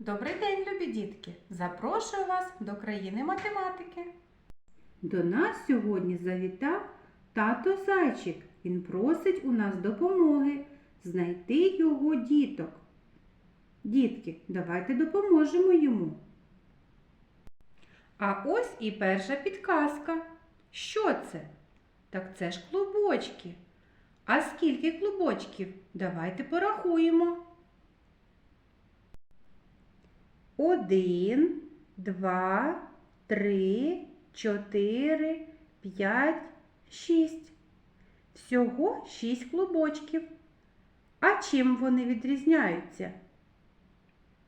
Добрий день, любі дітки! Запрошую вас до країни математики. До нас сьогодні завітав тато зайчик. Він просить у нас допомоги знайти його діток. Дітки, давайте допоможемо йому. А ось і перша підказка. Що це? Так це ж клубочки. А скільки клубочків? Давайте порахуємо. Один, два, три, чотири, п'ять, шість. Всього шість клубочків. А чим вони відрізняються?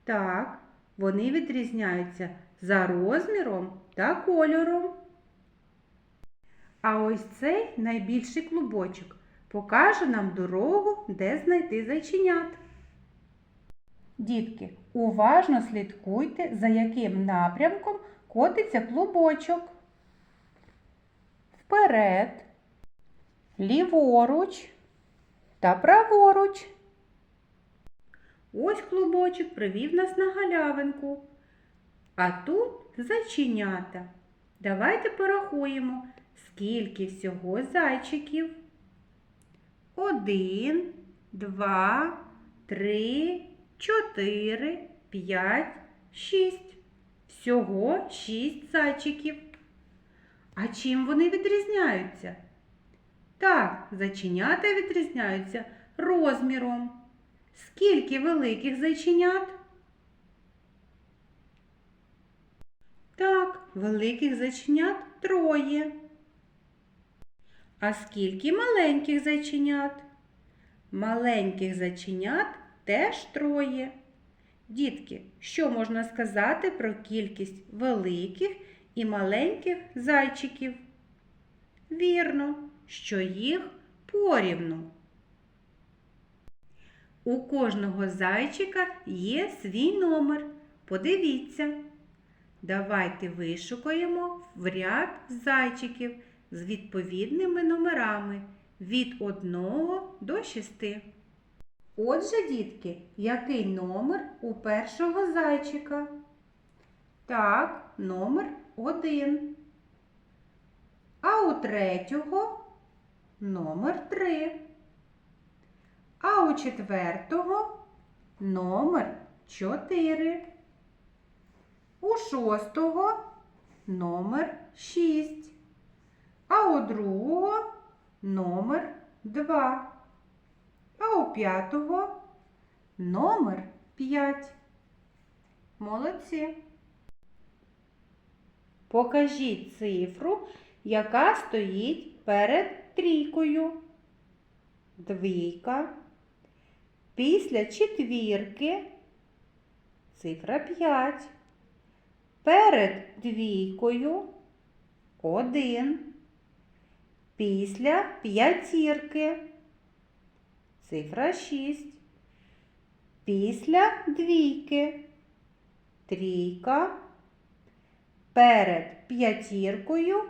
Так, вони відрізняються за розміром та кольором. А ось цей найбільший клубочок покаже нам дорогу, де знайти зайченят. Дітки, уважно слідкуйте, за яким напрямком котиться клубочок. Вперед, ліворуч та праворуч. Ось клубочок привів нас на галявинку. А тут зайченята. Давайте порахуємо, скільки всього зайчиків. Один, два, три, чотири, п'ять, шість. Всього шість зайчиків. А чим вони відрізняються? Так, зайченята відрізняються розміром. Скільки великих зайченят? Так, великих зайченят троє. А скільки маленьких зайченят? Маленьких зайченят теж троє. Дітки, що можна сказати про кількість великих і маленьких зайчиків? Вірно, що їх порівну. У кожного зайчика є свій номер. Подивіться. Давайте вишукаємо в ряд зайчиків з відповідними номерами від 1 до 6. Отже, дітки, який номер у першого зайчика? Так, номер 1. А у третього номер 3. А у четвертого номер 4. У шостого номер 6. А у другого номер 2. А у п'ятого номер 5. Молодці. Покажіть цифру, яка стоїть перед трійкою. Двійка. Після четвірки цифра 5. Перед двійкою 1. Після п'ятірки цифра 6. Після двійки трійка. Перед п'ятіркою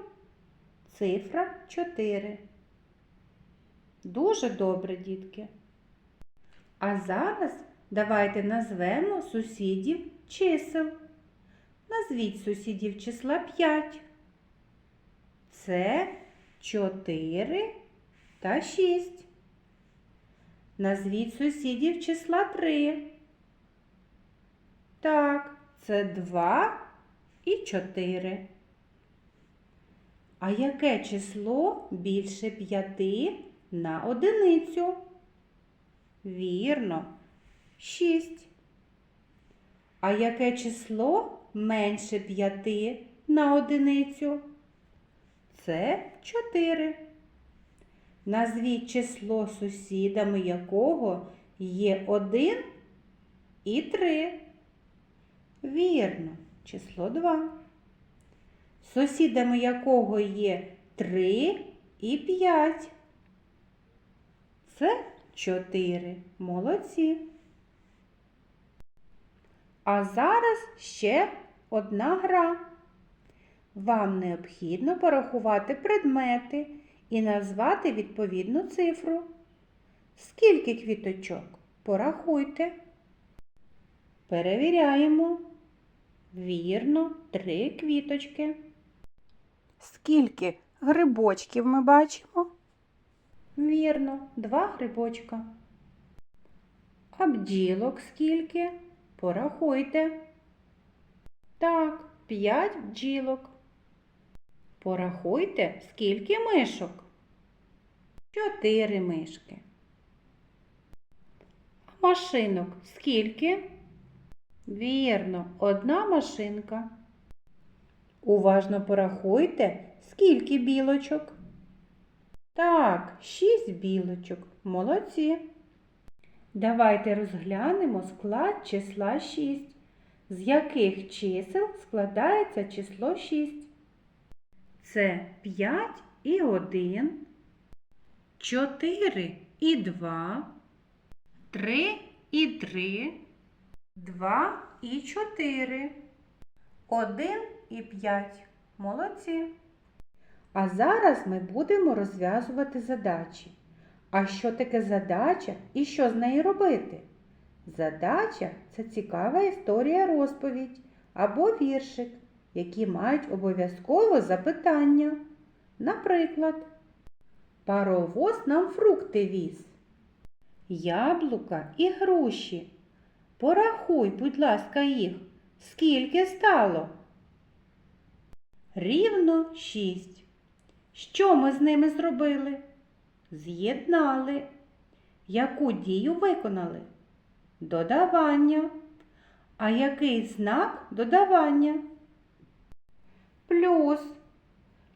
цифра 4. Дуже добре, дітки. А зараз давайте назвемо сусідів чисел. Назвіть сусідів числа 5. Це 4 та 6. Назвіть сусідів числа 3. Так, це 2 і 4. А яке число більше 5 на одиницю? Вірно, 6. А яке число менше 5 на одиницю? Це 4. Назвіть число сусідами якого є 1 і 3. Вірно, число 2. Сусідами якого є 3 і 5. Це 4. Молодці. А зараз ще одна гра. Вам необхідно порахувати предмети і назвати відповідну цифру. Скільки квіточок? Порахуйте. Перевіряємо. Вірно, три квіточки. Скільки грибочків ми бачимо? Вірно, два грибочка. А бджілок скільки? Порахуйте. Так, п'ять бджілок. Порахуйте, скільки мишок. Чотири мишки. А машинок скільки? Вірно, одна машинка. Уважно порахуйте, скільки білочок. Так, шість білочок. Молодці. Давайте розглянемо склад числа 6. З яких чисел складається число 6? Це 5 і 1, 4 і 2, 3 і 3, 2 і 4, 1 і 5. Молодці. А зараз ми будемо розв'язувати задачі. А що таке задача і що з нею робити? Задача це цікава історія розповідь або віршик, які мають обов'язково запитання. Наприклад, паровоз нам фрукти віз, яблука і груші. Порахуй, будь ласка, їх. Скільки стало? Рівно шість. Що ми з ними зробили? З'єднали. Яку дію виконали? Додавання. А який знак додавання? Плюс.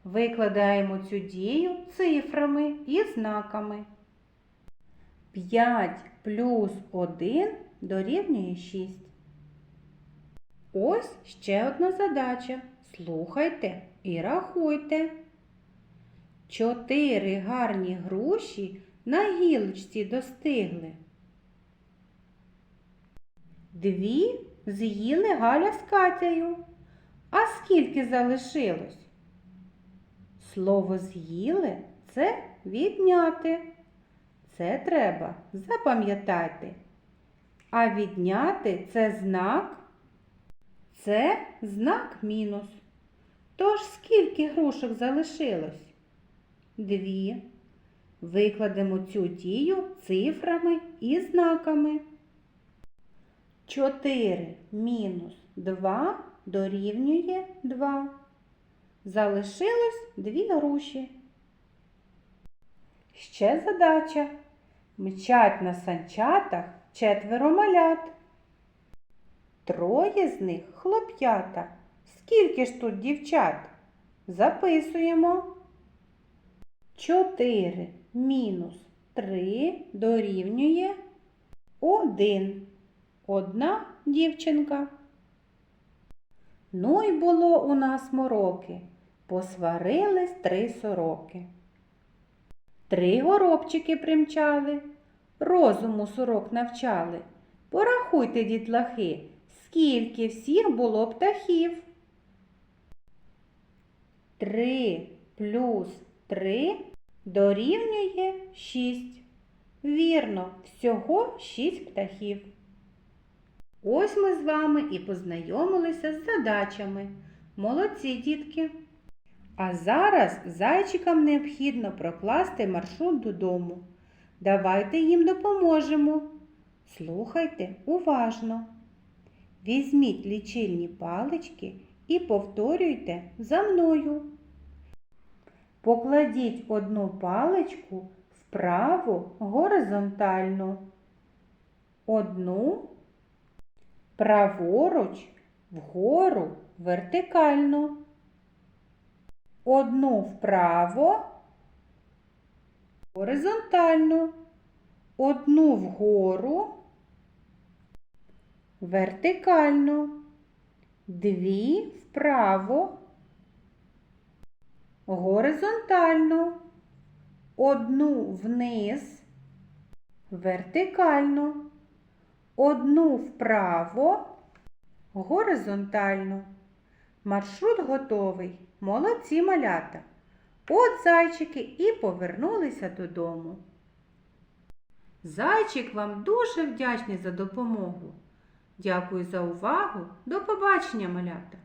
Викладаємо цю дію цифрами і знаками. 5 плюс 1 дорівнює 6. Ось ще одна задача. Слухайте і рахуйте. Чотири гарні груші на гілочці достигли. Дві з'їли Галя з Катею. Скільки залишилось? Слово з'їли це відняти. Це треба запам'ятати. А відняти це знак. Це знак мінус. Тож скільки грушок залишилось? Дві. Викладемо цю дію цифрами і знаками. 4 мінус 2 дорівнює 2. Залишилось дві груші. Ще задача. Мчать на санчатах четверо малят. Троє з них хлоп'ята. Скільки ж тут дівчат? Записуємо. 4 мінус 3 дорівнює 1. Одна дівчинка. Ну й було у нас мороки. Посварились три сороки. Три горобчики примчали, розуму сорок навчали. Порахуйте, дітлахи, скільки всіх було птахів. Три плюс три дорівнює шість. Вірно, всього шість птахів. Ось ми з вами і познайомилися з задачами. Молодці, дітки! А зараз зайчикам необхідно прокласти маршрут додому. Давайте їм допоможемо. Слухайте уважно. Візьміть лічильні палички і повторюйте за мною. Покладіть одну паличку вправо горизонтально, одну праворуч вгору вертикально, одну вправо горизонтально, одну вгору вертикально, дві вправо горизонтально, одну вниз вертикально, одну вправо горизонтально. Маршрут готовий. Молодці малята. От зайчики і повернулися додому. Зайчик вам дуже вдячний за допомогу. Дякую за увагу. До побачення, малята!